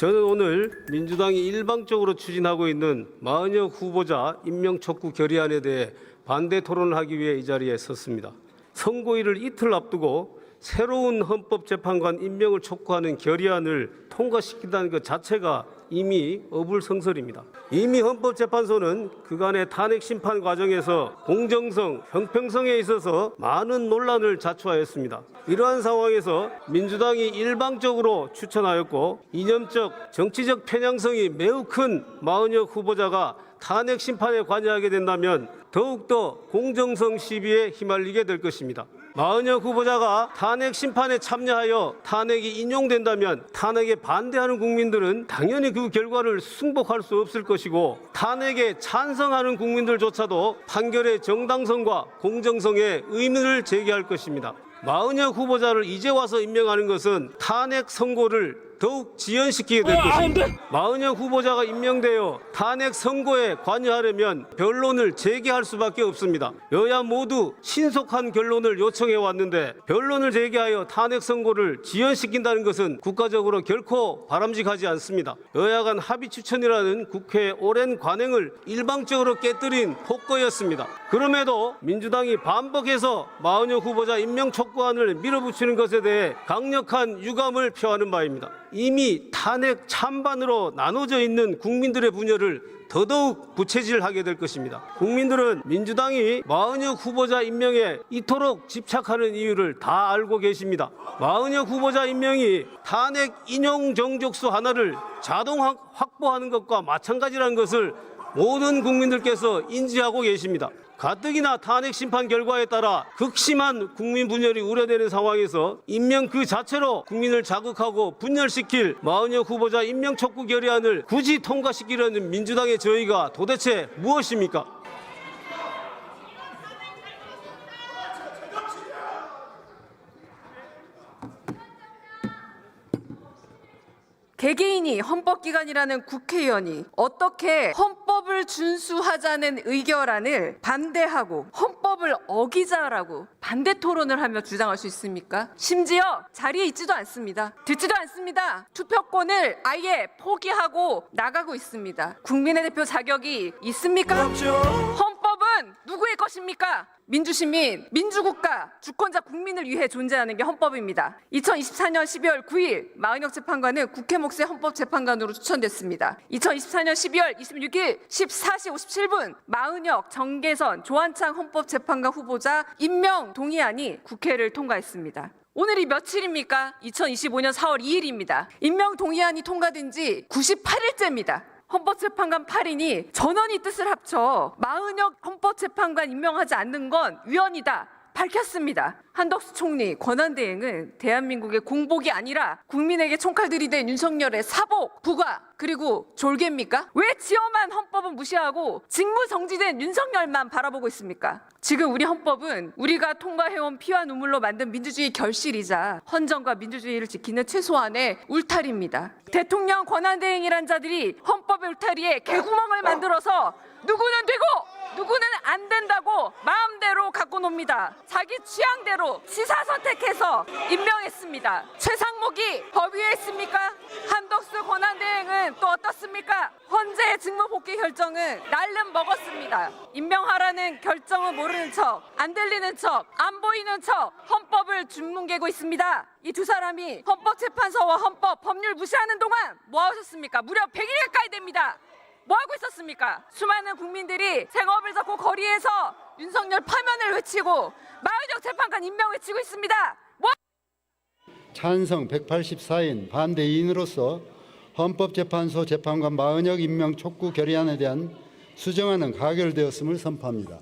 저는 오늘 민주당이 일방적으로 추진하고 있는 마은혁 후보자 임명 촉구 결의안에 대해 반대 토론을 하기 위해 이 자리에 섰습니다. 선고일을 이틀 앞두고 새로운 헌법재판관 임명을 촉구하는 결의안을 통과시킨다는 것 자체가 이미 어불성설입니다. 이미 헌법재판소는 그간의 탄핵 심판 과정에서 공정성, 형평성에 있어서 많은 논란을 자초하였습니다. 이러한 상황에서 민주당이 일방적으로 추천하였고 이념적, 정치적 편향성이 매우 큰 마은혁 후보자가 탄핵 심판에 관여하게 된다면 더욱더 공정성 시비에 휘말리게 될 것입니다. 마은혁 후보자가 탄핵 심판에 참여하여 탄핵이 인용된다면 탄핵에 반대하는 국민들은 당연히 그 결과를 승복할 수 없을 것이고 탄핵에 찬성하는 국민들조차도 판결의 정당성과 공정성에 의문을 제기할 것입니다. 마은혁 후보자를 이제 와서 임명하는 것은 탄핵 선고를 더욱 지연시키게 될 것입니다. 마은혁 후보자가 임명되어 탄핵 선고에 관여하려면 변론을 재개할 수밖에 없습니다. 여야 모두 신속한 결론을 요청해 왔는데 변론을 재개하여 탄핵 선고를 지연시킨다는 것은 국가적으로 결코 바람직하지 않습니다. 여야 간 합의 추천이라는 국회의 오랜 관행을 일방적으로 깨뜨린 폭거였습니다. 그럼에도 민주당이 반복해서 마은혁 후보자 임명 촉구안을 밀어붙이는 것에 대해 강력한 유감을 표하는 바입니다. 이미 탄핵 찬반으로 나눠져 있는 국민들의 분열을 더더욱 부채질하게 될 것입니다. 국민들은 민주당이 마은혁 후보자 임명에 이토록 집착하는 이유를 다 알고 계십니다. 마은혁 후보자 임명이 탄핵 인용 정족수 하나를 자동 확- 확보하는 것과 마찬가지라는 것을 모든 국민들께서 인지하고 계십니다. 가뜩이나 탄핵 심판 결과에 따라 극심한 국민 분열이 우려되는 상황에서 임명 그 자체로 국민을 자극하고 분열시킬 마은혁 후보자 임명 촉구 결의안을 굳이 통과시키려는 민주당의 저희가 도대체 무엇입니까? 개개인이 헌법기관이라는 국회의원이 어떻게 헌 법을 준수하자는 의결안을 반대하고 헌법을 어기자라고 반대 토론을 하며 주장할 수 있습니까? 심지어 자리에 있지도 않습니다. 듣지도 않습니다. 투표권을 아예 포기하고 나가고 있습니다. 국민의 대표 자격이 있습니까? 헌 법은 누구의 것입니까? 민주시민, 민주국가, 주권자 국민을 위해 존재하는 게 헌법입니다. 2024년 12월 9일 마은혁 재판관은 국회 몫의 헌법재판관으로 추천됐습니다. 2024년 12월 26일 14시 57분 마은혁, 정계선, 조한창 헌법재판관 후보자 임명 동의안이 국회를 통과했습니다. 오늘이 며칠입니까? 2025년 4월 2일입니다. 임명 동의안이 통과된 지 98일째입니다. 헌법재판관 8인이 전원이 뜻을 합쳐 마은혁 헌법재판관 임명하지 않는 건 위헌이다. 밝혔습니다. 한덕수 총리 권한대행은 대한민국의 공복이 아니라 국민에게 총칼 들이댄 윤석열의 사복, 부가 그리고 졸개입니까? 왜 지엄한 헌법은 무시하고 직무 정지된 윤석열만 바라보고 있습니까? 지금 우리 헌법은 우리가 통과해온 피와 눈물로 만든 민주주의 결실이자 헌정과 민주주의를 지키는 최소한의 울타리입니다. 대통령 권한대행이란 자들이 헌법의 울타리에 개구멍을 만들어서 누구는 되고 누구는 안 된다고 마음대로 갖고 놉니다. 자기 취향대로 시사 선택해서 임명했습니다. 최상목이 법 위에 있습니까? 한덕수 권한대행은 또 어떻습니까? 헌재 직무 복귀 결정은 날름 먹었습니다. 임명하라는 결정은 모르는 척, 안 들리는 척, 안 보이는 척 헌법을 주문개고 있습니다. 이 두 사람이 헌법재판소와 헌법, 법률 무시하는 동안 뭐 하셨습니까? 무려 100일 가까이 됩니다. 뭐 하고 있었습니까? 수많은 국민들이 생업을 잡고 거리에서 윤석열 파면을 외치고 마은혁 재판관 임명 외치고 있습니다. 뭐 찬성 184인 반대 2인으로서 헌법재판소 재판관 마은혁 임명 촉구 결의안에 대한 수정안은 가결되었음을 선포합니다.